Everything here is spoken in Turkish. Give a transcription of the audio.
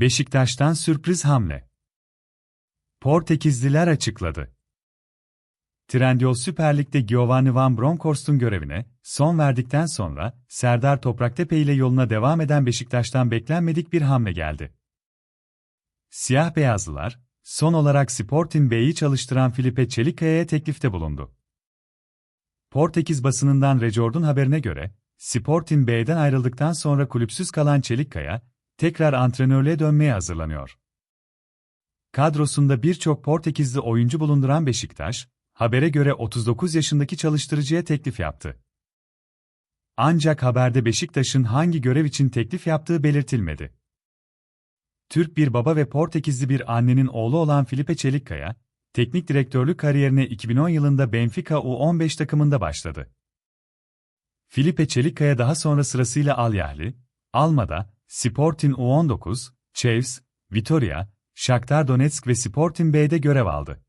Beşiktaş'tan sürpriz hamle. Portekizliler açıkladı. Trendyol Süper Lig'de Giovanni Van Bronckhorst'un görevine son verdikten sonra Serdar Topraktepe ile yoluna devam eden Beşiktaş'tan beklenmedik bir hamle geldi. Siyah beyazlılar, son olarak Sporting B'yi çalıştıran Filipe Çelikkaya'ya teklifte bulundu. Portekiz basınından Rejord'un haberine göre, Sporting B'den ayrıldıktan sonra kulüpsüz kalan Çelikkaya, tekrar antrenörlüğe dönmeye hazırlanıyor. Kadrosunda birçok Portekizli oyuncu bulunduran Beşiktaş, habere göre 39 yaşındaki çalıştırıcıya teklif yaptı. Ancak haberde Beşiktaş'ın hangi görev için teklif yaptığı belirtilmedi. Türk bir baba ve Portekizli bir annenin oğlu olan Filipe Çelikkaya, teknik direktörlük kariyerine 2010 yılında Benfica U15 takımında başladı. Filipe Çelikkaya daha sonra sırasıyla Al Yahli, Almada, Sporting U19, Chaves, Vitoria, Shakhtar Donetsk ve Sporting B'de görev aldı.